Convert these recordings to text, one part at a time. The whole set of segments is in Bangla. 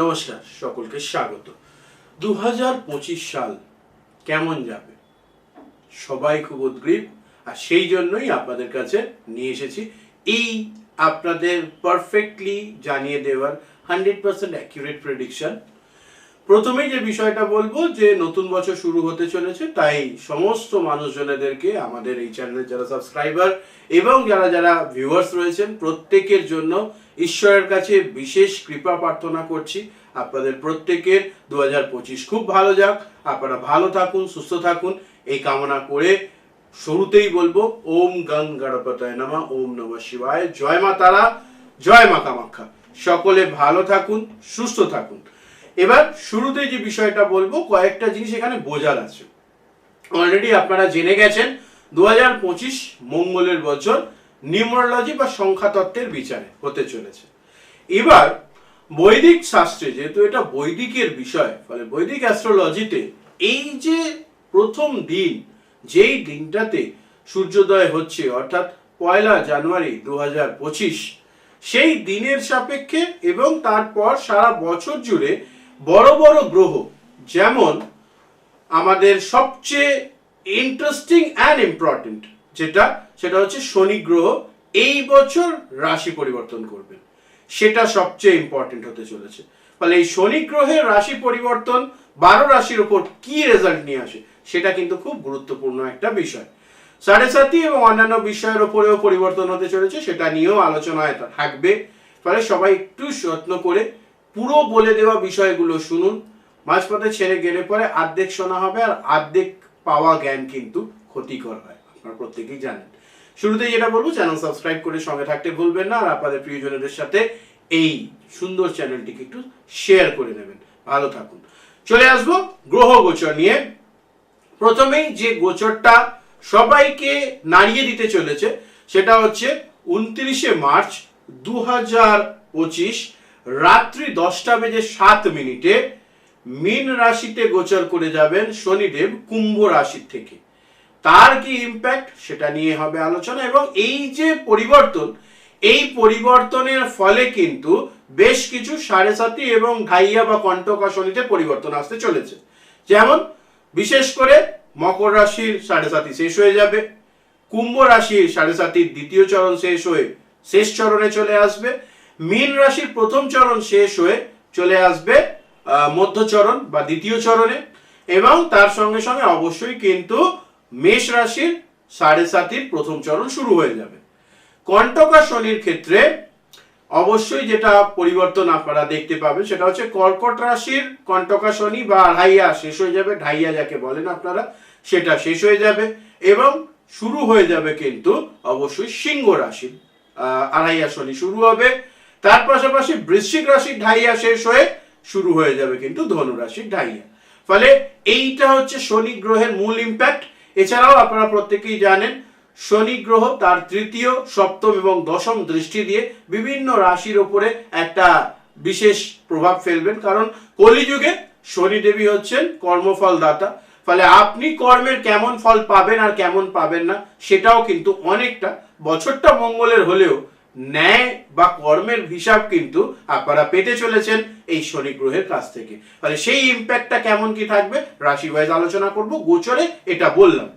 নমস্কার, সকলকে স্বাগত। দু হাজার পঁচিশ সাল কেমন যাবে? সবাই খুব উদ্গ্রীব, আর সেই জন্যই আপনাদের কাছে নিয়ে এসেছি এই আপনাদের পারফেক্টলি জানিয়ে দেওয়ার হান্ড্রেড পার্সেন্ট অ্যাকিউরেট প্রেডিকশন প্রথমেই যে বিষয়টা বলব যে নতুন বছর শুরু হতে চলেছে, তাই সমস্ত মানুষজনেদেরকে আমাদের এই চ্যানেলের যারা সাবস্ক্রাইবার এবং যারা যারা ভিউয়ার্স রয়েছেন, প্রত্যেকের জন্য ঈশ্বরের কাছে বিশেষ কৃপা প্রার্থনা করছি। আপনাদের প্রত্যেকের দু হাজার পঁচিশ খুব ভালো যাক। আপনারা ভালো থাকুন, সুস্থ থাকুন। এই কামনা করে শুরুতেই বলব, ওম গং গণপতায় নামা, ওম নম শিবায়। জয় মা তারা, জয় মা কামাখ্যা। সকলে ভালো থাকুন, সুস্থ থাকুন। এবার শুরুতে যে বিষয়টা বলব, কয়েকটা জিনিস এখানে বোঝার আছে। অলরেডি আপনারা জেনে গেছেন দু মঙ্গলের বছর নিউমারোলজি বা সংখ্যাতত্ত্বের বিচারে হতে চলেছে। এবার বৈদিক শাস্ত্রে, যেহেতু এটা বৈদিকের বিষয়, ফলে বৈদিক অ্যাস্ট্রোলজিতে এই যে প্রথম দিন, যেই দিনটাতে সূর্যোদয় হচ্ছে, অর্থাৎ পয়লা জানুয়ারি দু সেই দিনের সাপেক্ষে এবং তারপর সারা বছর জুড়ে বড় বড় গ্রহ, যেমন আমাদের সবচেয়ে ইন্টারেস্টিং অ্যান্ড ইম্পর্টেন্ট যেটা, সেটা হচ্ছে শনি গ্রহ এই বছর রাশি পরিবর্তন করবেন সেটা সবচেয়ে ইম্পর্টেন্ট হতে চলেছে। ফলে এই শনি গ্রহের রাশি পরিবর্তন, বারো রাশির উপর কি রেজাল্ট নিয়ে আসে, সেটা কিন্তু খুব গুরুত্বপূর্ণ একটা বিষয়। সাড়ে সাতি এবং অন্যান্য বিষয়ের উপরেও পরিবর্তন হতে চলেছে, সেটা নিয়েও আলোচনায় থাকবে। ফলে সবাই একটু যত্ন করে পুরো বলে দেওয়া বিষয়গুলো শুনুন। মাঝপথে ছেড়ে গেলে পরে আর্ধেক শোনা হবে আর আর্ধেক পাওয়া জ্ঞান কিন্তু ক্ষতিকর হয়, আপনারা প্রত্যেকেই জানেন। শুরুতে যেটা বলব, চ্যানেল সাবস্ক্রাইব করে সঙ্গে থাকতে ভুলবেন না আর আপনাদের প্রিয়জনদের সাথে এই সুন্দর চ্যানেলটিকে একটু শেয়ার করে নেবেন। ভালো থাকুন। চলে আসব গ্রহ গোচর নিয়ে। প্রথমেই যে গোচরটা সবাইকে নাড়িয়ে দিতে চলেছে, সেটা হচ্ছে উনত্রিশে মার্চ দু হাজার পঁচিশ রাত্রি দশটা বেজে সাত মিনিটে মিন রাশিতে গোচর করে যাবেন শনিদেব কুম্ভ রাশির থেকে। তার কি ইম্প্যাক্ট সেটা নিয়ে হবে আলোচনা এবং এই যে পরিবর্তন, এই পরিবর্তনের ফলে কিন্তু বেশ কিছু সাড়ে সাতি এবং ঘাইয়া বা কণ্টকা শনিতে পরিবর্তন আসতে চলেছে। যেমন, বিশেষ করে মকর রাশির সাড়ে সাতি শেষ হয়ে যাবে, কুম্ভ রাশির সাড়ে সাতির দ্বিতীয় চরণ শেষ হয়ে শেষ চরণে চলে আসবে মীন রাশির প্রথম চরণ শেষ হয়ে চলে আসবে মধ্যচরণ বা দ্বিতীয় চরণে। এবং তার সঙ্গে সঙ্গে অবশ্যই কিন্তু মেষ রাশির সাড়ে সাতির প্রথম চরণ শুরু হয়ে যাবে। কণ্টকা শনির ক্ষেত্রে অবশ্যই যেটা পরিবর্তন আপনারা দেখতে পাবেন, সেটা হচ্ছে কর্কট রাশির কণ্টকা শনি বা আড়াইয়া শেষ হয়ে যাবে। ঢাইয়া যাকে বলেন আপনারা, সেটা শেষ হয়ে যাবে। এবং শুরু হয়ে যাবে কিন্তু অবশ্যই সিংহ রাশির আড়াইয়া শনি শুরু হবে। তার পাশাপাশি বৃশ্চিক রাশির ঢাইয়া শেষ হয়ে শুরু হয়ে যাবে কিন্তু ধনু রাশির ঢাইয়া। ফলে এইটা হচ্ছে শনি গ্রহের মূল ইম্প্যাক্ট এছাড়াও আপনারা প্রত্যেকেই জানেন, শনি গ্রহ তার তৃতীয়, সপ্তম এবং দশম দৃষ্টি দিয়ে বিভিন্ন রাশির ওপরে একটা বিশেষ প্রভাব ফেলবেন। কারণ কলিযুগে শনি দেবী হচ্ছেন কর্মফল দাতা ফলে আপনি কর্মের কেমন ফল পাবেন আর কেমন পাবেন না, সেটাও কিন্তু অনেকটা, বছরটা মঙ্গলের হলেও ন্যায় বা কর্মের হিসাব কিন্তু আপনারা পেতে চলেছেন এই শনি গ্রহের কাছ থেকে। ফলে সেই ইম্প্যাক্টটা কেমন কি থাকবে? রাশি ওয়াইজ আলোচনা করব, গোচরে এটা বললাম।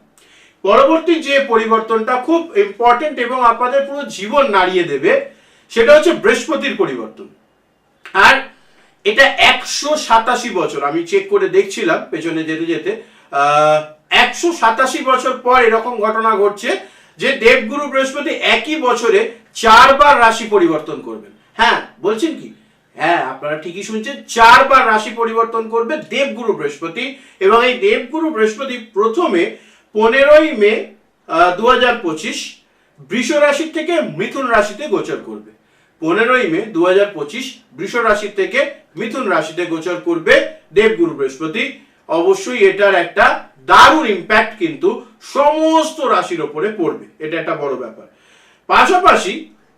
পরবর্তী যে পরিবর্তনটা খুব ইম্পর্টেন্ট এবং আপনাদের পুরো জীবন নাড়িয়ে দেবে, সেটা হচ্ছে বৃহস্পতির পরিবর্তন। আর এটা একশো সাতাশি বছর, আমি চেক করে দেখছিলাম, পেছনে যেতে যেতে একশো সাতাশি বছর পর এরকম ঘটনা ঘটছে যে দেবগুরু বৃহস্পতি একই বছরে চারবার রাশি পরিবর্তন করবেন। হ্যাঁ বলছেন কি? হ্যাঁ আপনারা ঠিকই শুনছেন, চারবার রাশি পরিবর্তন করবে দেবগুরু বৃহস্পতি এবং এই দেবগুরু বৃহস্পতি প্রথমে পনেরোই মে দু হাজার পঁচিশ বৃষ রাশি থেকে মিথুন রাশিতে গোচর করবে। পনেরোই মে দু হাজার পঁচিশ বৃষ রাশি থেকে মিথুন রাশিতে গোচর করবে দেবগুরু বৃহস্পতি। অবশ্যই এটার একটা দারুণ ইম্প্যাক্ট কিন্তু সমস্ত রাশির ওপরে পড়বে। এটা একটা বড় ব্যাপার। পাশাপাশি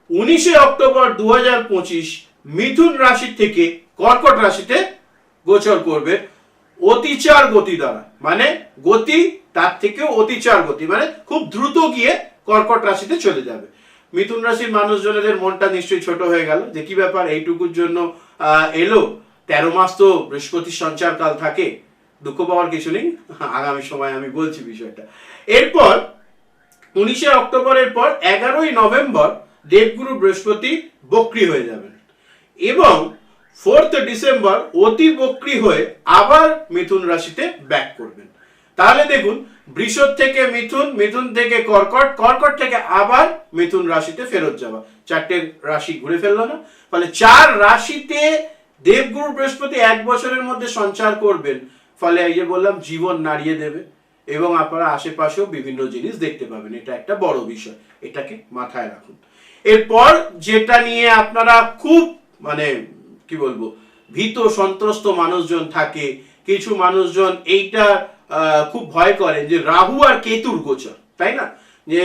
উনিশে অক্টোবর দু হাজার পঁচিশ মিথুন রাশি থেকে কর্কট রাশিতে গোচর করবে অতিচার গতি দ্বারা। মানে গতি, তার থেকেও অতিচার গতি। মানে খুব দ্রুত গিয়ে কর্কট রাশিতে চলে যাবে। মিথুন রাশির মানুষজনেদের মনটা নিশ্চয়ই ছোট হয়ে গেল যে কি ব্যাপার, এইটুকুর জন্য এলো। তেরো মাস তো বৃহস্পতির সঞ্চারকাল থাকে। দুঃখ পাওয়ার কিছু নেই। আগামী সময় আমি বলছি বিষয়টা। এরপর উনিশে অক্টোবরের পর এগারোই নভেম্বর দেবগুরু বৃহস্পতি বক্রি হয়ে যাবেন। এবং ফোর্থ ডিসেম্বর অতি বক্রি হয়ে আবার মিথুন রাশিতে ব্যাক করবেন। তাহলে দেখুন, বৃষভ থেকে মিথুন মিথুন থেকে কর্কট কর্কট থেকে আবার মিথুন রাশিতে ফেরত যাওয়া। চারটে রাশি ঘুরে ফেলল না। ফলে চার রাশিতে দেবগুরু বৃহস্পতি এক বছরের মধ্যে সঞ্চার করবেন। ফলে এই যে বললাম, জীবন নাড়িয়ে দেবে। এবং আপনারা আশেপাশেও বিভিন্ন জিনিস দেখতে পাবেন। এটা একটা বড় বিষয়। এটাকে মাথায় রাখুন। এরপর যেটা নিয়ে আপনারা খুব মানে কি বলব, ভীত, সন্ত্রস্ত মানুষজন থাকে, কিছু মানুষজন এইটা খুব ভয় করেন যে রাহু আর কেতুর গোচর, তাই না? যে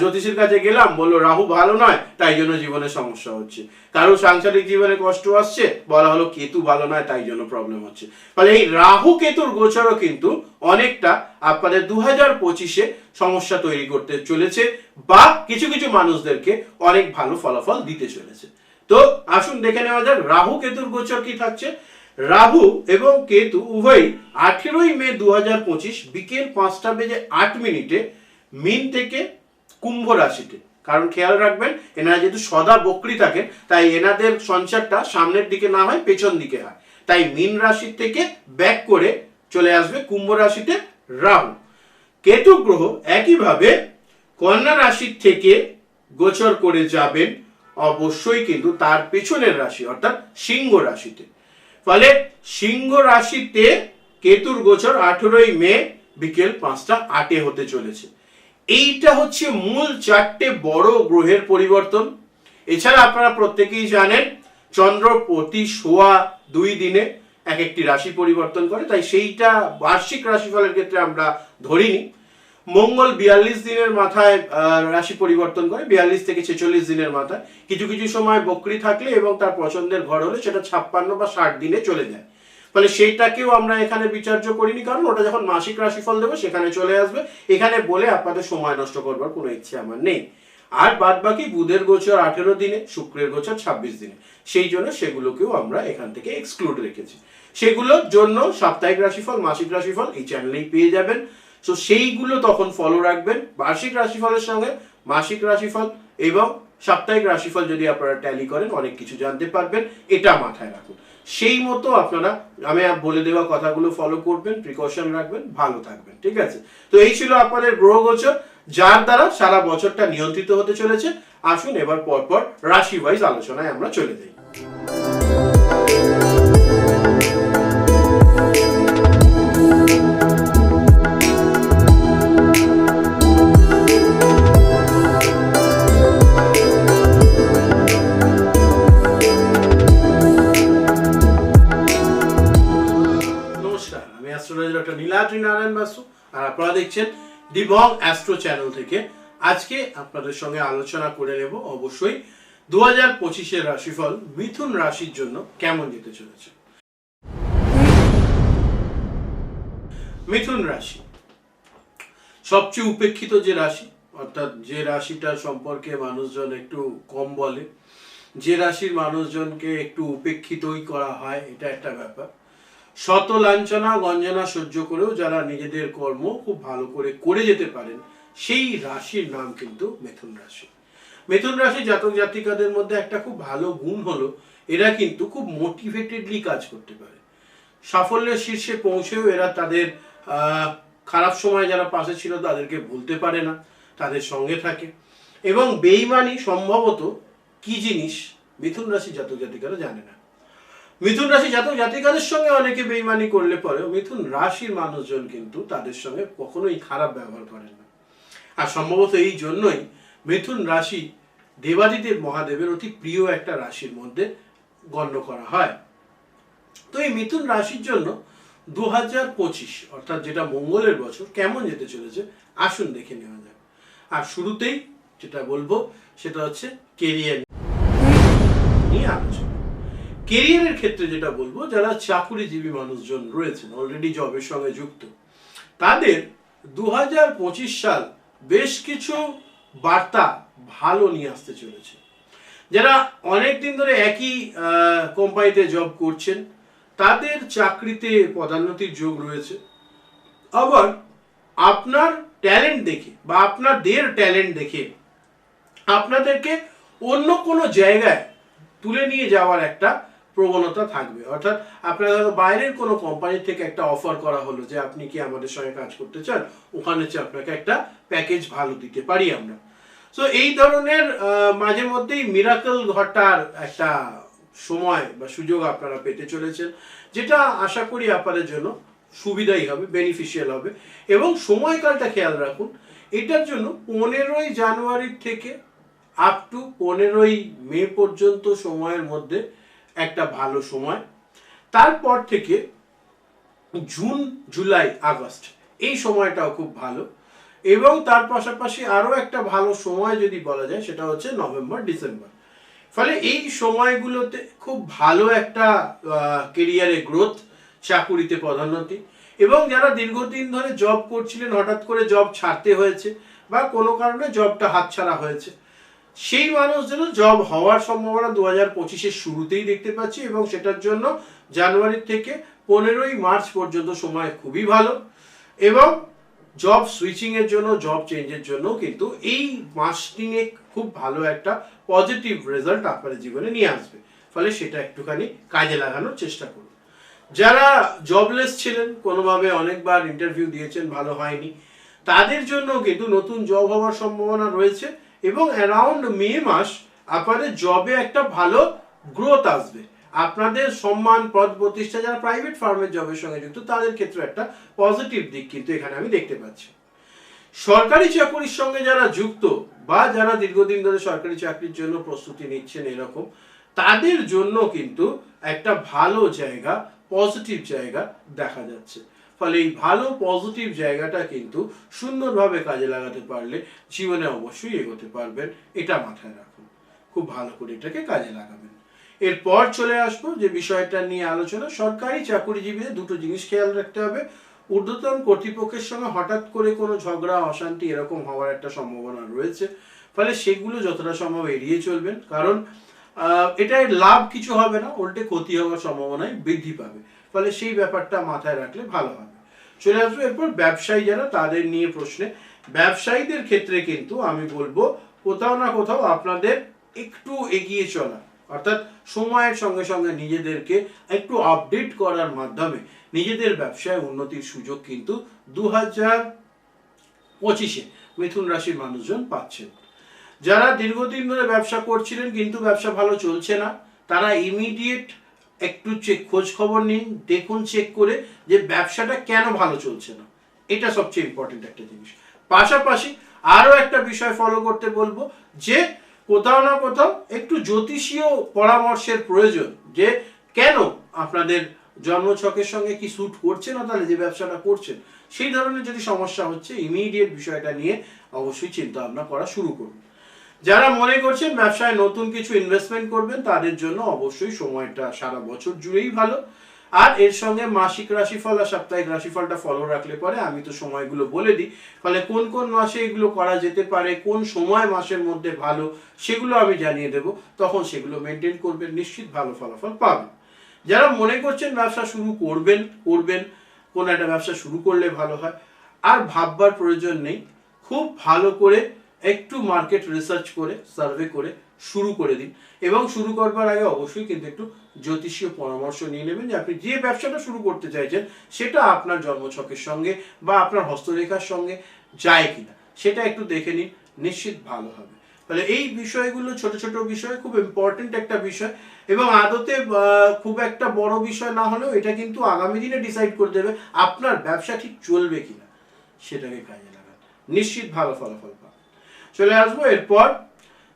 জ্যোতিষীর কাছে গেলাম, বলল, রাহু ভালো নয়, তাই জন্য জীবনে সমস্যা হচ্ছে। কারও সাংসারিক জীবনে কষ্ট আসছে, বলা হলো, কেতু ভালো নয়, তাই জন্য প্রবলেম হচ্ছে। ফলে এই রাহু কেতুর গোচরও কিন্তু অনেকটা আপনাদের দু হাজার পঁচিশে সমস্যা তৈরি করতে চলেছে বা কিছু কিছু মানুষদেরকে অনেক ভালো ফলাফল দিতে চলেছে। তো আসুন দেখে নেওয়া যাক, রাহু কেতুর গোচর কি থাকছে? রাহু এবং কেতু উভয়ই আঠেরোই মে দু হাজার পঁচিশ বিকেল পাঁচটা বেজে আট মিনিটে মিন থেকে কুম্ভ রাশিতে। কারণ খেয়াল রাখবেন, এনারা যেহেতু সদা বকরি থাকেন, তাই এনাদের সঞ্চারটা সামনের দিকে না হয়, পেছন দিকে হয়। তাই মিন রাশি থেকে ব্যাক করে চলে আসবে কুম্ভ রাশিতে রাহু। কেতু গ্রহ একইভাবে কন্যা রাশি থেকে গোচর করে যাবেন, অবশ্যই কিন্তু তার পেছনের রাশি, অর্থাৎ সিংহ রাশিতে। ফলে সিংহ রাশিতে কেতুর গোচর আঠেরোই মে বিকেল পাঁচটা আটে হতে চলেছে। এইটা হচ্ছে মূল চারটে বড় গ্রহের পরিবর্তন। এছাড়া আপনারা প্রত্যেকেই জানেন, চন্দ্র প্রতি সোয়া দুই দিনে এক একটি রাশি পরিবর্তন করে, তাই সেইটা বার্ষিক রাশিফলের ক্ষেত্রে আমরা ধরিনি। মঙ্গল বিয়াল্লিশ দিনের মাথায় রাশি পরিবর্তন করে, বিয়াল্লিশ থেকে ছেচল্লিশ দিনের মাথায়। কিছু কিছু সময় বকরি থাকলে এবং তার পছন্দের ঘর হলে সেটা ছাপ্পান্ন বা ষাট দিনে চলে যায়। ফলে সেইটাকেও আমরা এখানে বিচার্য করিনি, কারণ ওটা যখন মাসিক রাশিফল দেবো সেখানে চলে আসবে। এখানে বলে আপনাদের সময় নষ্ট করবার কোনো ইচ্ছে আমার নেই। আর বাদ বাকি বুধের গোচর আঠেরো দিনে, শুক্রের গোচর ছাব্বিশ দিনে, সেই জন্য সেগুলোকেও আমরা এখান থেকে এক্সক্লুড রেখেছি। সেগুলোর জন্য সাপ্তাহিক রাশিফল, মাসিক রাশিফল এই চ্যানেলেই পেয়ে যাবেন। তো সেইগুলো তখন ফলো রাখবেন বার্ষিক রাশিফলের সঙ্গে, মাসিক রাশিফল এবং সাপ্তাহিক রাশিফল যদি আপনারা ট্যালি করেন, অনেক কিছু জানতে পারবেন। এটা মাথায় রাখুন। সেই মতো আপনারা আমি বলে দেওয়া কথাগুলো ফলো করবেন প্রিকশন রাখবেন, ভালো থাকবেন, ঠিক আছে? তো এই ছিল আপনাদের গ্রহ গোচর, যার দ্বারা সারা বছরটা নিয়ন্ত্রিত হতে চলেছে। আসুন এবার পরপর রাশি ওয়াইজ আলোচনায় আমরা চলে যাই। দেখছেন দিবং অ্যাস্ট্রো চ্যানেল থেকে। আজকে আপনাদের সঙ্গে আলোচনা করে নেব অবশ্যই দু হাজার পঁচিশের রাশিফল মিথুন রাশির জন্য কেমন যেতে চলেছে। মিথুন রাশি সবচেয়ে উপেক্ষিত যে রাশি, অর্থাৎ যে রাশিটা সম্পর্কে মানুষজন একটু কম বলে, যে রাশির মানুষজনকে একটু উপেক্ষিতই করা হয়, এটা একটা ব্যাপার। শত লাঞ্ছনা গঞ্জনা সহ্য করেও যারা নিজেদের কর্ম খুব ভালো করে করে যেতে পারেন, সেই রাশির নাম কিন্তু মিথুন রাশি। মিথুন রাশি জাতক জাতিকাদের মধ্যে একটা খুব ভালো গুণ হলো, এরা কিন্তু খুব মোটিভেটেডলি কাজ করতে পারে। সাফল্যের শীর্ষে পৌঁছেও এরা তাদের খারাপ সময় যারা পাশে ছিল তাদেরকে ভুলতে পারে না, তাদের সঙ্গে থাকে। এবং বেইমানি সম্ভবত কি জিনিস? মিথুন রাশি জাতক জাতিকারা জানে না। মিথুন রাশি জাতক জাতিকাদের সঙ্গে অনেকে বেইমানি করলে পরেও মিথুন রাশির মানুষজন কিন্তু তাদের সঙ্গে কখনোই খারাপ ব্যবহার করেন না। আর সম্ভবত এই জন্যই মিথুন রাশি দেবাদিদেব মহাদেবের অতি প্রিয় একটা রাশির মধ্যে গণ্য করা হয়। তো এই মিথুন রাশির জন্য দু হাজার পঁচিশ, অর্থাৎ যেটা মঙ্গলের বছর, কেমন যেতে চলেছে, আসুন দেখে নেওয়া যাক। আর শুরুতেই যেটা বলব, সেটা হচ্ছে কেরিয়ার নিয়ে আলোচনা। কেরিয়ারের ক্ষেত্রে যেটা বলব, যারা চাকুরিজীবী মানুষজন রয়েছেন অলরেডি জবের সঙ্গে যুক্ত, তাদের দু হাজার পঁচিশ সাল বেশ কিছু বার্তা ভালো নিয়ে আসতে চলেছে। যারা অনেক দিন ধরে একই কোম্পানিতে জব করছেন, তাদের চাকরিতে পদোন্নতির যোগ রয়েছে। আবার আপনার ট্যালেন্ট দেখে বা আপনাদের ট্যালেন্ট দেখে আপনাদেরকে অন্য কোনো জায়গায় তুলে নিয়ে যাওয়ার একটা প্রবণতা থাকবে। অর্থাৎ আপনার হয়তো বাইরের কোনো কোম্পানি থেকে একটা অফার করা হলো যে আপনি কি আমাদের সঙ্গে কাজ করতে চান, ওখানে হচ্ছে আপনাকে একটা প্যাকেজ ভালো দিতে পারি আমরা। সো এই ধরনের মাঝে মধ্যেই মিরাকল ঘটার একটা সময় বা সুযোগ আপনারা পেতে চলেছেন, যেটা আশা করি আপনাদের জন্য সুবিধাই হবে বেনিফিশিয়াল হবে। এবং সময়কালটা খেয়াল রাখুন, এটার জন্য পনেরোই জানুয়ারি থেকে আপ টু পনেরোই মে পর্যন্ত সময়ের মধ্যে একটা ভালো সময়। তারপর থেকে জুন, জুলাই, আগস্ট, এই সময়টাও খুব ভালো। এবং তার পাশাপাশি আরও একটা ভালো সময় যদি বলা যায়, সেটা হচ্ছে নভেম্বর, ডিসেম্বর। ফলে এই সময়গুলোতে খুব ভালো একটা কেরিয়ারে গ্রোথ চাকুরিতে পদোন্নতি এবং যারা দীর্ঘদিন ধরে জব করছিলেন, হঠাৎ করে জব ছাড়তে হয়েছে বা কোনো কারণে জবটা হাতছাড়া হয়েছে সেই মানুষদেরও জব হওয়ার সম্ভাবনা দু হাজার পঁচিশের শুরুতেই দেখতে পাচ্ছি এবং সেটার জন্য জানুয়ারি থেকে পনেরোই মার্চ পর্যন্ত সময় খুবই ভালো। এবং জব সুইচিং এর জন্য, জব চেঞ্জের জন্য কিন্তু এই মাস তিনেক খুব ভালো একটা পজিটিভ রেজাল্ট আপনার জীবনে নিয়ে আসবে। ফলে সেটা একটুখানি কাজে লাগানোর চেষ্টা করুন। যারা জবলেস ছিলেন, কোনোভাবে অনেকবার ইন্টারভিউ দিয়েছেন, ভালো হয়নি, তাদের জন্য কিন্তু নতুন জব হওয়ার সম্ভাবনা রয়েছে। এবং অ্যারাউন্ড মে মাস, আপনাদের জবে একটা ভালো গ্রোথ আসবে। আপনাদের সম্মান, পদ প্রতিষ্ঠা, যারা প্রাইভেট ফার্মের জবের সঙ্গে যুক্ত, তাদের ক্ষেত্রে একটা পজিটিভ দিক কিন্তু এখানে আমি দেখতে পাচ্ছি। সরকারি চাকরির সঙ্গে যারা যুক্ত, বা যারা দীর্ঘদিন ধরে সরকারি চাকরির জন্য প্রস্তুতি নিচ্ছেন এরকম, তাদের জন্য কিন্তু একটা ভালো জায়গা পজিটিভ জায়গা দেখা যাচ্ছে। ফলে এই ভালো পজিটিভ জায়গাটা কিন্তু সুন্দরভাবে কাজে লাগাতে পারলে জীবনে অবশ্যই এগোতে পারবেন। এটা মাথায় রাখুন। খুব ভালো করে এটাকে কাজে লাগাবেন। এরপর চলে আসব যে বিষয়টা নিয়ে আলোচনা। সরকারি চাকরিজীবীদের দুটো জিনিস খেয়াল রাখতে হবে। ঊর্ধ্বতন কর্তৃপক্ষের সঙ্গে হঠাৎ করে কোনো ঝগড়া, অশান্তি এরকম হওয়ার একটা সম্ভাবনা রয়েছে। ফলে সেগুলো যতটা সম্ভব এড়িয়ে চলবেন। কারণ এটায় লাভ কিছু হবে না, উল্টে ক্ষতি হওয়ার সম্ভাবনায় বৃদ্ধি পাবে। ফলে সেই ব্যাপারটা মাথায় রাখলে ভালো হবে। চলে আসব এরপর ব্যবসায়ী যারা, তাদের নিয়ে প্রশ্নে। ব্যবসায়ীদের ক্ষেত্রে কিন্তু আমি বলব, কোথাও না কোথাও আপনাদের একটু এগিয়ে চলা, অর্থাৎ সময়ের সঙ্গে সঙ্গে নিজেদেরকে একটু আপডেট করার মাধ্যমে নিজেদের ব্যবসায় উন্নতির সুযোগ কিন্তু দু হাজার পঁচিশে মিথুন রাশির মানুষজন পাচ্ছেন। যারা দীর্ঘদিন ধরে ব্যবসা করছিলেন কিন্তু ব্যবসা ভালো চলছে না, তারা ইমিডিয়েট একটু চেক খোঁজ খবর নিন, দেখুন চেক করে যে ব্যবসাটা কেন ভালো চলছে না। এটা সবচেয়ে ইম্পর্টেন্ট একটা জিনিস। পাশাপাশি আরও একটা বিষয় ফলো করতে বলব যে কোথাও না কোথাও একটু জ্যোতিষীয় পরামর্শের প্রয়োজন যে কেন আপনাদের জন্মছকের সঙ্গে কি স্যুট করছে না তাহলে যে ব্যবসাটা করছেন সেই ধরনের যদি সমস্যা হচ্ছে ইমিডিয়েট বিষয়টা নিয়ে অবশ্যই চিন্তা ভাবনা করা শুরু করুন। যারা মনে করছেন ব্যবসায় নতুন কিছু ইনভেস্টমেন্ট করবেন, তাদের জন্য অবশ্যই সময়টা সারা বছর জুড়েই ভালো। আর এর সঙ্গে মাসিক রাশিফল আর সাপ্তাহিক রাশিফলটা ফলো রাখলে পরে আমি তো সময়গুলো বলে দিই। ফলে কোন কোন মাসে এগুলো করা যেতে পারে, কোন সময় মাসের মধ্যে ভালো, সেগুলো আমি জানিয়ে দেব। তখন সেগুলো মেনটেন করবেন, নিশ্চিত ভালো ফলাফল পাবেন। যারা মনে করছেন ব্যবসা শুরু করবেন করবেন, কোন একটা ব্যবসা শুরু করলে ভালো হয়। আর ভাববার প্রয়োজন নেই। খুব ভালো করে একটু মার্কেট রিসার্চ করে সার্ভে করে শুরু করে দিন। এবং শুরু করবার আগে অবশ্যই কিন্তু একটু জ্যোতিষীয় পরামর্শ নিয়ে নেবেন যে আপনি যে ব্যবসাটা শুরু করতে চাইছেন, সেটা আপনার জন্মছকের সঙ্গে বা আপনার হস্তরেখার সঙ্গে যায় কিনা, সেটা একটু দেখে নিন, নিশ্চিত ভালো হবে। তাহলে এই বিষয়গুলো, ছোট ছোট বিষয়, খুব ইম্পর্টেন্ট একটা বিষয় এবং আদতে খুব একটা বড় বিষয় না হলেও এটা কিন্তু আগামী দিনে ডিসাইড করে দেবে আপনার ব্যবসা ঠিক চলবে কিনা, সেটাকে কাজে লাগান। নিশ্চিত ভালো ফলাফল চলে আসব। এরপর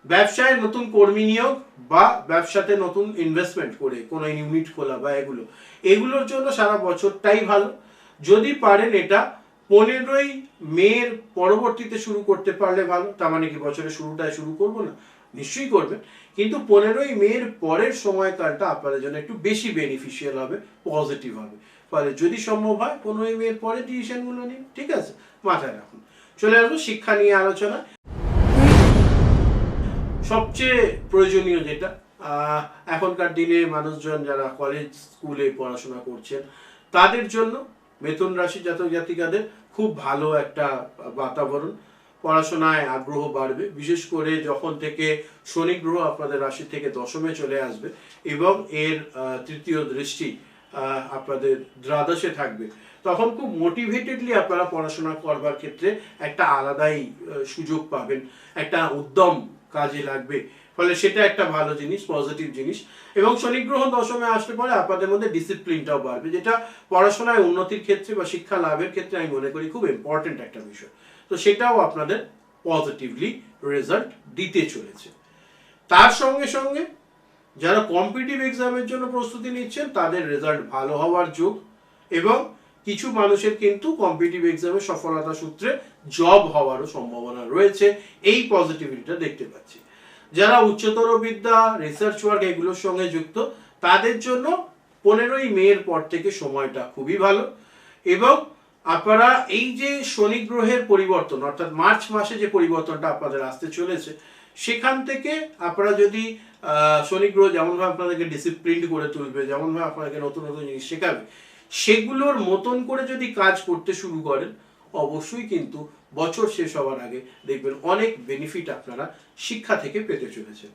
ব্যবসায় নতুন কর্মী নিয়োগ বা ব্যবসাতে নতুন ইনভেস্টমেন্ট করে, কোনো ইউনিট খোলা বা এগুলো। এগুলোর জন্য সারা বছরটাই ভালো। যদি পারেন এটা, পনেরোই মের পরবর্তীতে শুরু করতে পারলে ভালো। তার মানে কি, বছরের শুরুটায় শুরু করব না? নিশ্চয়ই করবেন। কিন্তু পনেরোই মের পরের সময়কালটা আপনাদের জন্য একটু বেশি বেনিফিশিয়াল হবে পজিটিভ হবে। ফলে যদি সম্ভব হয়, পনেরোই মের পরে ডিসিশনগুলো নিন। ঠিক আছে? মাথায় রাখুন। চলে আসব শিক্ষা নিয়ে আলোচনা। সবচেয়ে প্রয়োজনীয় যেটা এখনকার দিনে মানুষজন যারা কলেজ স্কুলে পড়াশোনা করছেন, তাদের জন্য মিথুন রাশি জাতক জাতিকাদের খুব ভালো একটা বাতাবরণ। পড়াশোনায় আগ্রহ বাড়বে, বিশেষ করে যখন থেকে শনি গ্রহ আপনাদের রাশি থেকে দশমে চলে আসবে এবং এর তৃতীয় দৃষ্টি আপনাদের দ্বাদশে থাকবে, তখন খুব মোটিভেটেডলি আপনারা পড়াশোনা করবার ক্ষেত্রে একটা আলাদাই সুযোগ পাবেন, একটা উদ্যম কাজে লাগবে। ফলে সেটা একটা ভালো জিনিস পজিটিভ জিনিস। এবং শনি গ্রহ দশমে আসলে পরে আপনাদের মধ্যে ডিসিপ্লিনটাও বাড়বে, যেটা পড়াশোনায় উন্নতির ক্ষেত্রে বা শিক্ষা লাভের ক্ষেত্রে আমি মনে করি খুব ইম্পর্টেন্ট একটা বিষয়। তো সেটাও আপনাদের পজিটিভলি রেজাল্ট দিতে চলেছে। তার সঙ্গে সঙ্গে যারা কম্পিটিভ এক্সামের জন্য প্রস্তুতি নিচ্ছেন, তাদের রেজাল্ট ভালো হওয়ার যোগ এবং কিছু মানুষের কিন্তু কম্পিটিটিভ এক্সামে সফলতা সূত্রে জব হওয়ারও সম্ভাবনা রয়েছে। এই পজিটিভিটিটা দেখতে পাচ্ছি। যারা উচ্চতর বিদ্যা রিসার্চ ওয়ার্ক এগুলোর সঙ্গে যুক্ত, তাদের জন্য পনেরোই মের পর থেকে সময়টা খুবই ভালো। এবং আপনারা এই যে শনি গ্রহের পরিবর্তন, অর্থাৎ মার্চ মাসে যে পরিবর্তনটা আপনাদের আসতে চলেছে, সেখান থেকে আপনারা যদি শনি গ্রহ যেমনভাবে আপনাদেরকে ডিসিপ্লিন করে তুলবে, যেমনভাবে আপনাদেরকে নতুন নতুন জিনিস শেখাবে সেগুলোর মতন করে যদি কাজ করতে শুরু করেন, অবশ্যই কিন্তু বছর শেষ হওয়ার আগে দেখবেন অনেক বেনিফিট আপনারা শিক্ষা থেকে পেতে চলেছেন।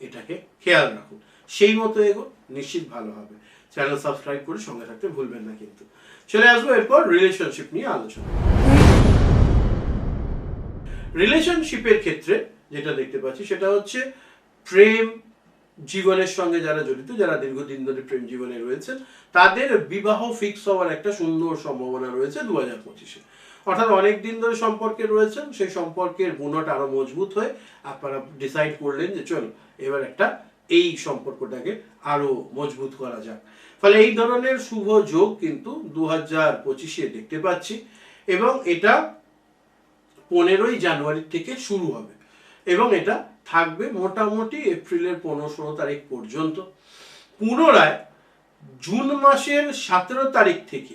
এটাকে খেয়াল রাখুন। সেই মতো এগো, নিশ্চিত ভালো হবে। চ্যানেল সাবস্ক্রাইব করে সঙ্গে থাকতে ভুলবেন না কিন্তু। চলে আসব এরপর রিলেশনশিপ নিয়ে আলোচনা। রিলেশনশিপের ক্ষেত্রে যেটা দেখতে পাচ্ছি সেটা হচ্ছে প্রেম জীবনের সঙ্গে যারা জড়িত, যারা দীর্ঘদিন ধরে প্রেম জীবনে রয়েছেন, তাদের বিবাহ ফিক্স হওয়ার একটা সুন্দর সম্ভাবনা রয়েছে দু হাজার পঁচিশে। অর্থাৎ অনেক দিন ধরে সম্পর্কে রয়েছেন, সেই সম্পর্কের বুনট আরও মজবুত হয়ে আপনারা ডিসাইড করলেন যে চলো, এবার একটা এই সম্পর্কটাকে আরও মজবুত করা যাক। ফলে এই ধরনের শুভ যোগ কিন্তু দু হাজার পঁচিশে দেখতে পাচ্ছি এবং এটা পনেরোই জানুয়ারি থেকে শুরু হবে এবং এটা থাকবে মোটামুটি এপ্রিলের পনেরো ষোলো তারিখ পর্যন্ত। পুনরায় জুন মাসের সতেরো তারিখ থেকে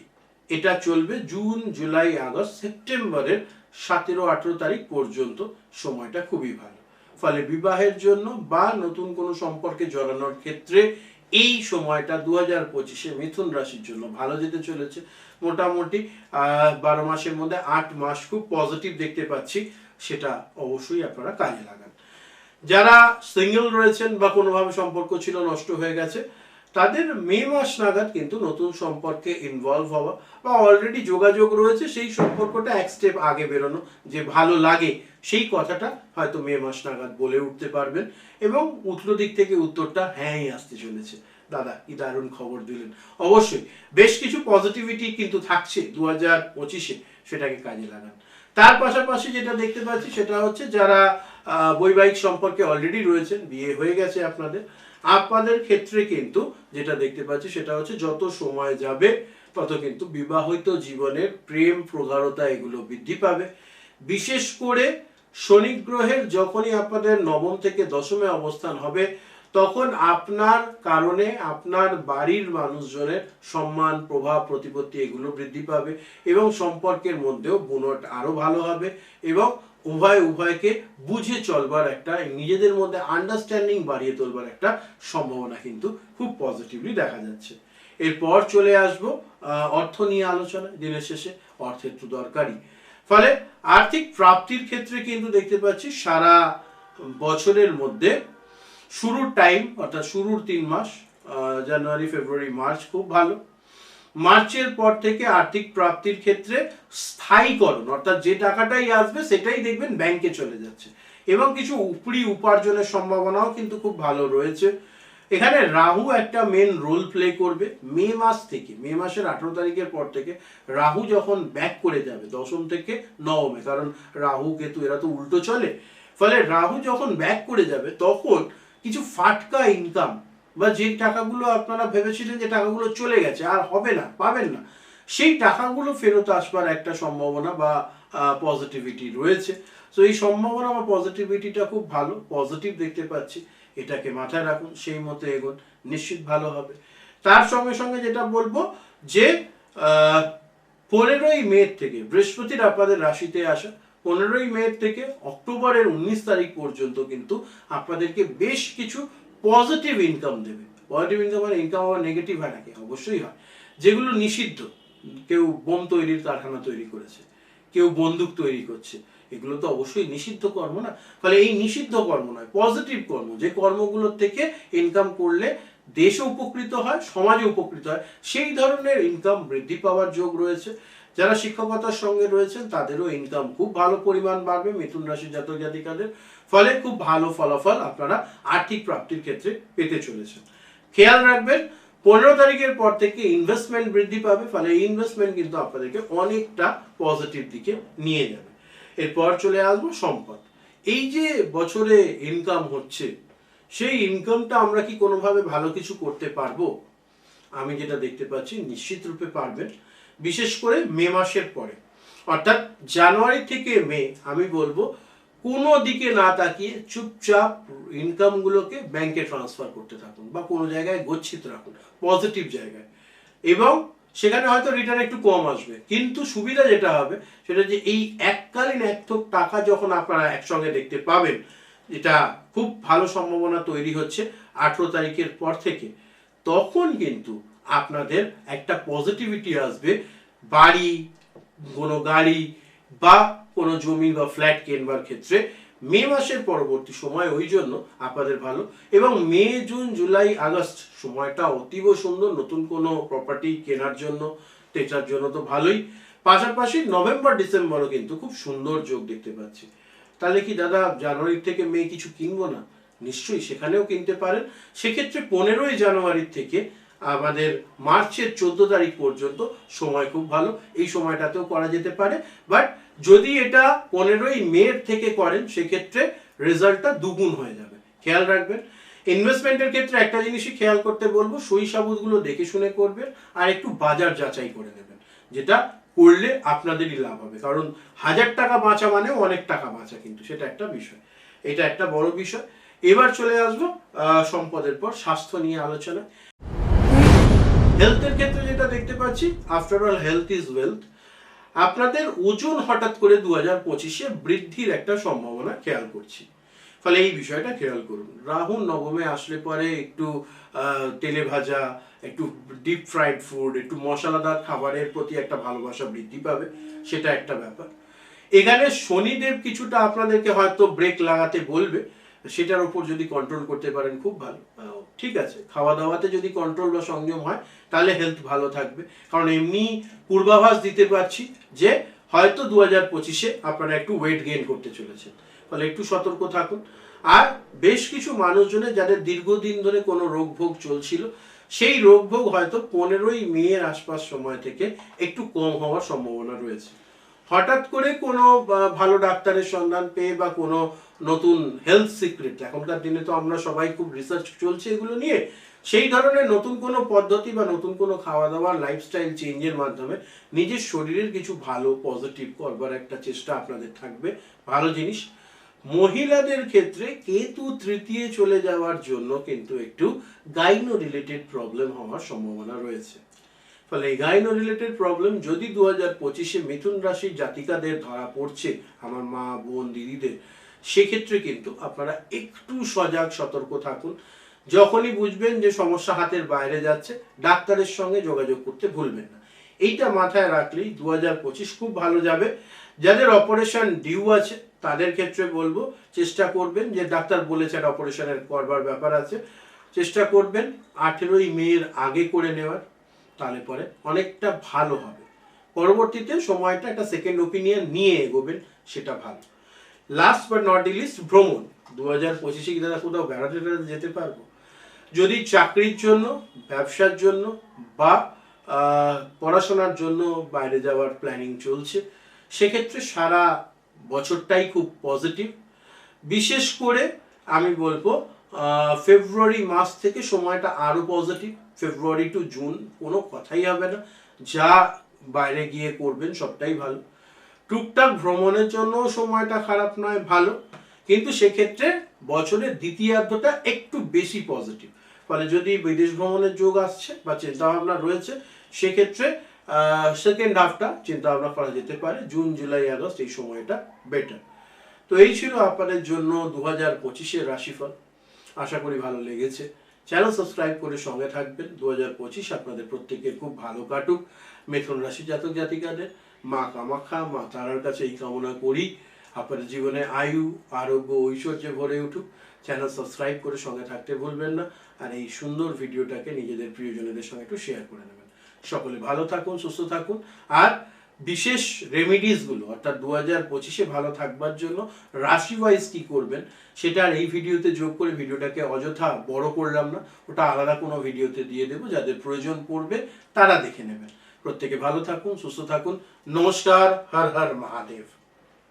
এটা চলবে, জুন, জুলাই, আগস্ট, সেপ্টেম্বরের সতেরো, আঠেরো তারিখ পর্যন্ত সময়টা খুবই ভালো। ফলে বিবাহের জন্য বা নতুন কোনো সম্পর্কে জড়ানোর ক্ষেত্রে এই সময়টা দু হাজার পঁচিশে মিথুন রাশির জন্য ভালো যেতে চলেছে। মোটামুটি বারো মাসের মধ্যে আট মাস খুব পজিটিভ দেখতে পাচ্ছি, সেটা অবশ্যই আপনারা কাজে লাগান। যারা সিঙ্গেল রয়েছেন বা কোনোভাবে সম্পর্ক ছিল নষ্ট হয়ে গেছে, তাদের মে মাস নাগাদ কিন্তু নতুন সম্পর্কে ইনভলভ হওয়া বা অলরেডি যোগাযোগ রয়েছে, সেই সম্পর্কটা এক স্টেপ আগে বেরোনো যে ভালো লাগে, সেই কথাটা হয়তো মে মাস নাগাদ বলে উঠতে পারবেন এবং উত্তর দিক থেকে উত্তরটা হ্যাঁই আসতে চলেছে। দাদা, কি দারুণ খবর দিলেন। অবশ্যই, বেশ কিছু পজিটিভিটি কিন্তু থাকছে দু হাজার পঁচিশে, সেটাকে কাজে লাগান। তার পাশাপাশি যেটা দেখতে পাচ্ছি সেটা হচ্ছে যারা বৈবাহিক সম্পর্কে অলরেডি রয়েছেন, বিয়ে হয়ে গেছে আপনাদের। আপনাদের ক্ষেত্রে কিন্তু যেটা দেখতে পাচ্ছি সেটা হচ্ছে যত সময় যাবে, তত কিন্তু বিবাহিত জীবনের প্রেম, প্রগাঢ়তা এগুলো বৃদ্ধি পাবে। বিশেষ করে শনি গ্রহের যখনই আপনাদের নবম থেকে দশমে অবস্থান হবে, তখন আপনার কারণে আপনার বাড়ির মানুষজনের সম্মান, প্রভাব, প্রতিপত্তি এগুলো বৃদ্ধি পাবে এবং সম্পর্কের মধ্যেও বুনট আরও ভালো হবে এবং উভয়, উভয়কে বুঝে চলবার একটা, নিজেদের মধ্যে আন্ডারস্ট্যান্ডিং বাড়িয়ে তোলবার একটা সম্ভাবনা কিন্তু খুব পজিটিভলি দেখা যাচ্ছে। এরপর চলে আসব অর্থ নিয়ে আলোচনা, দিনের শেষে অর্থের তো দরকারই। ফলে আর্থিক প্রাপ্তির ক্ষেত্রে কিন্তু দেখতে পাচ্ছি সারা বছরের মধ্যে শুরুর টাইম অর্থাৎ শুরুর তিন মাস জানুয়ারি ফেব্রুয়ারি মার্চ খুব ভালো। মার্চের পর থেকে আর্থিক প্রাপ্তির ক্ষেত্রে স্থায়ীকরণ, অর্থাৎ যে টাকাটাই আসবে সেটাই দেখবেন ব্যাংকে চলে যাচ্ছে। এবং কিছু উপরি উপার্জনের সম্ভাবনাও কিন্তু খুব ভালো রয়েছে। এখানে রাহু একটা মেন রোল প্লে করবে। মে মাস থেকে, মে মাসের আঠেরো তারিখের পর থেকে রাহু যখন ব্যাক করে যাবে, দশম থেকে নবমে, কারণ রাহু কেতু, এরা তো উল্টো চলে। ফলে রাহু যখন ব্যাক করে যাবে, তখন কিছু ফাটকা ইনকাম বা যে টাকাগুলো আপনারা ভেবেছিলেন যে টাকাগুলো চলে গেছে, আর হবে না, পাবেন না, সেই টাকাগুলো ফেরত আসবার একটা সম্ভাবনা বা পজিটিভিটি রয়েছে। তো এই সম্ভাবনা বা পজিটিভিটিটা খুব ভালো পজিটিভ দেখতে পাচ্ছি, এটাকে মাথায় রাখুন, সেই মতো এগোন, নিশ্চিত ভালো হবে। তার সঙ্গে সঙ্গে যেটা বলব যে পনেরোই মে থেকে, বৃহস্পতির আপনাদের রাশিতে আসা, পনেরোই মে থেকে অক্টোবরের উনিশ তারিখ পর্যন্ত কিন্তু আপনাদেরকে বেশ কিছু পজিটিভ ইনকাম দেবে। পজিটিভ ইনকাম মানে ইনকাম আবার নেগেটিভ হয় নাকি? অবশ্যই হয়। যেগুলো নিষিদ্ধ, কেউ বোম তৈরির কারখানা তৈরি করেছে, কেউ বন্দুক তৈরি করছে, এগুলো তো অবশ্যই নিষিদ্ধ কর্ম না। ফলে এই নিষিদ্ধ কর্ম নয় পজিটিভ কর্ম, যে কর্মগুলোর থেকে ইনকাম করলে দেশও উপকৃত হয়, সমাজে উপকৃত হয়, সেই ধরনের ইনকাম বৃদ্ধি পাওয়ার যোগ রয়েছে। যারা শিক্ষকতার সঙ্গে রয়েছেন, তাদেরও ইনকাম খুব ভালো পরিমাণ বাড়বে, মিথুন রাশি জাতক জাতিকাদের। ফলে খুব ভালো ফলাফল আপনারা আর্থিক প্রাপ্তির ক্ষেত্রে পেতে চলেছেন। খেয়াল রাখবেন, পনেরো তারিখের পর থেকে ইনভেস্টমেন্ট বৃদ্ধি পাবে, ফলে ইনভেস্টমেন্ট কিন্তু আপনাদেরকে অনেকটা পজিটিভ দিকে নিয়ে যাবে। এরপর চলে আসব সম্পদ। এই যে বছরে ইনকাম হচ্ছে, সেই ইনকামটা আমরা কি কোনোভাবে ভালো কিছু করতে পারব? আমি যেটা দেখতে পাচ্ছি নিশ্চিত রূপে পারবেন। বিশেষ করে মে মাসের পরে। অর্থাৎ জানুয়ারি থেকে মে, আমি বলব, কোনো দিকে না তাকিয়ে চুপচাপ ইনকামগুলোকে ব্যাংকে ট্রান্সফার করতে থাকুন বা কোনো জায়গায় গচ্ছিত রাখুন, পজিটিভ জায়গায়। এবং সেখানে হয়তো রিটার্ন একটু কম আসবে। কিন্তু সুবিধা যেটা হবে, সেটা যে এই এককালীন এক টাকা যখন আপনারা একসঙ্গে দেখতে পাবেন, এটা খুব ভালো সম্ভাবনা তৈরি হচ্ছে আঠেরো তারিখের পর থেকে। তখন কিন্তু আপনাদের একটা পজিটিভিটি আসবে। বাড়ি, কোনো গাড়ি বা কোনো জমি বা ফ্ল্যাট কেনবার ক্ষেত্রে মে মাসের পরবর্তী সময় ওই জন্য আপনাদের ভালো। এবং মে, জুন, জুলাই, আগস্ট সময়টা অতীব সুন্দর। নতুন কোনো প্রপার্টি কেনার জন্য তেটার জন্য তো ভালোই। পাশাপাশি নভেম্বর, ডিসেম্বরও কিন্তু খুব সুন্দর যোগ দেখতে পাচ্ছি। তাহলে কি দাদা, জানুয়ারি থেকে মে কিছু কিনবো না? নিশ্চয়ই সেখানেও কিনতে পারেন। সেক্ষেত্রে পনেরোই জানুয়ারি থেকে আমাদের মার্চের চোদ্দ তারিখ পর্যন্ত সময় খুব ভালো। এই সময়টাতেও করা যেতে পারে। বাট যদি এটা পনেরোই মে থেকে করেন, সেক্ষেত্রে রেজাল্টটা দুগুণ হয়ে যাবে। খেয়াল রাখবেন। ইনভেস্টমেন্টের ক্ষেত্রে একটা জিনিসই খেয়াল করতে বলব, সই সাবুতগুলো দেখে শুনে করবেন আর একটু বাজার যাচাই করে নেবেন, যেটা করলে আপনাদেরই লাভ হবে। কারণ হাজার টাকা বাঁচা মানে অনেক টাকা বাঁচা কিন্তু, সেটা একটা বিষয়। এটা একটা বড় বিষয়। এবার চলে আসব সম্পদের পর স্বাস্থ্য নিয়ে আলোচনা হেলথের ক্ষেত্রে যেটা দেখতে পাচ্ছি after all health is wealth আপনাদের ওজন হঠাৎ করে দু হাজার পঁচিশে বৃদ্ধির একটা সম্ভাবনা খেয়াল করছি। ফলে এই বিষয়টা খেয়াল করুন। রাহু নবমে আসলে পরে একটু তেলে ভাজা, একটু ডিপ ফ্রাইড ফুড একটু মশলাদার খাবারের প্রতি একটা ভালোবাসা বৃদ্ধি পাবে, সেটা একটা ব্যাপার। এখানে শনিদেব কিছুটা আপনাদেরকে হয়তো ব্রেক লাগাতে বলবে। সেটার উপর যদি কন্ট্রোল করতে পারেন, খুব ভালো। ঠিক আছে খাওয়া দাওয়াতে যদি কন্ট্রোল বা সংযম হয়, তাহলে হেলথ ভালো থাকবে। কারণ এমনি পূর্বাভাস দিতে পারছি যে, হয়তো দু হাজার পঁচিশে আপনারা একটু ওয়েট গেইন করতে চলেছেন। ফলে একটু সতর্ক থাকুন। আর বেশ কিছু মানুষজনের যাদের দীর্ঘদিন ধরে কোনো রোগ ভোগ চলছিল, সেই রোগ ভোগ হয়তো পনেরোই মেয়ের আশপাশ সময় থেকে একটু কম হওয়ার সম্ভাবনা রয়েছে। হঠাৎ করে কোনো ভালো ডাক্তারের সন্ধান পেয়ে বা কোনো নতুন হেলথ সিক্রেট এখনকার দিনে তো আমরা সবাই খুব রিসার্চ চলছে এগুলো নিয়ে। সেই ধরনের নতুন কোনো পদ্ধতি বা নতুন কোনো খাওয়া দাওয়া লাইফস্টাইল চেঞ্জের মাধ্যমে নিজের শরীরের কিছু ভালো পজিটিভ করবার একটা চেষ্টা আপনাদের থাকবে। ভালো জিনিস। মহিলাদের ক্ষেত্রে কেতু তৃতীয় চলে যাওয়ার জন্য কিন্তু একটু গাইনো রিলেটেড প্রবলেম হওয়ার সম্ভাবনা রয়েছে। ফলে এই গাইনো রিলেটেড প্রবলেম যদি দু হাজার পঁচিশে মিথুন রাশির জাতিকাদের ধরা পড়ছে, আমার মা, বোন, দিদিদের সেক্ষেত্রে কিন্তু আপনারা একটু সজাগ, সতর্ক থাকুন। যখনই বুঝবেন যে সমস্যা হাতের বাইরে যাচ্ছে, ডাক্তারের সঙ্গে যোগাযোগ করতে ভুলবেন না। এইটা মাথায় রাখলেই দু হাজার পঁচিশ খুব ভালো যাবে। যাদের অপারেশন ডিউ আছে, তাদের ক্ষেত্রে বলব, চেষ্টা করবেন যে ডাক্তার বলেছেন অপারেশনের করবার ব্যাপার আছে, চেষ্টা করবেন আঠেরোই মেয়ের আগে করে নেওয়ার, তাহলে পরে অনেকটা ভালো হবে। পরবর্তীতে সময়টা একটা সেকেন্ড ওপিনিয়ন নিয়ে এগোবেন, সেটা ভালো। Last but not the least ভ্রমণ। দু হাজার পঁচিশে কি দাদা কোথাও বেড়াতে টেড়াতে যেতে পারব? যদি চাকরির জন্য, ব্যবসার জন্য বা পড়াশোনার জন্য বাইরে যাওয়ার প্ল্যানিং চলছে, সেক্ষেত্রে সারা বছরটাই খুব পজিটিভ বিশেষ করে আমি বলব ফেব্রুয়ারি মাস থেকে সময়টা আরও পজিটিভ ফেব্রুয়ারি টু জুন কোনো কথাই হবে না। যা বাইরে গিয়ে করবেন সবটাই ভালো। টুকটাক ভ্রমণের জন্য সময়টা খারাপ নয়, ভালো। কিন্তু সেক্ষেত্রে বছরের দ্বিতীয়ার্ধটা একটু বেশি পজিটিভ ফলে যদি বিদেশ ভ্রমণের যোগ আসছে বা চিন্তা ভাবনা রয়েছে, সেক্ষেত্রে সেকেন্ড হাফটা চিন্তা ভাবনা করা যেতে পারে। জুন জুলাই আগস্ট এই সময়টা বেটার তো এই ছিল আপনাদের জন্য দু হাজার পঁচিশের রাশিফল। আশা করি ভালো লেগেছে। চ্যানেল সাবস্ক্রাইব করে সঙ্গে থাকবেন। দু হাজার পঁচিশ আপনাদের প্রত্যেকের খুব ভালো কাটুক। মিথুন রাশি জাতক জাতিকাদের। মা কামাখ্যা, মা তারার কাছে এই কামনা করি। আপনাদের জীবনে আয়ু, আরোগ্য, ঐশ্বর্যে ভরে উঠুক। চ্যানেল সাবস্ক্রাইব করে সঙ্গে থাকতে ভুলবেন না। আর এই সুন্দর ভিডিওটাকে নিজেদের প্রিয়জনদের সঙ্গে একটু শেয়ার করে নেবেন। সকলে ভালো থাকুন, সুস্থ থাকুন। আর বিশেষ রেমিডিসগুলো অর্থাৎ দু হাজার পঁচিশে ভালো থাকবার জন্য রাশি ওয়াইজ কী করবেন, সেটা আর এই ভিডিওতে যোগ করে ভিডিওটাকে অযথা বড় করলাম না। ওটা আলাদা কোনো ভিডিওতে দিয়ে দেবো। যাদের প্রয়োজন পড়বে, তারা দেখে নেবেন। প্রত্যেকে ভালো থাকুন সুস্থ থাকুন। নমস্কার হর হর মহাদেব।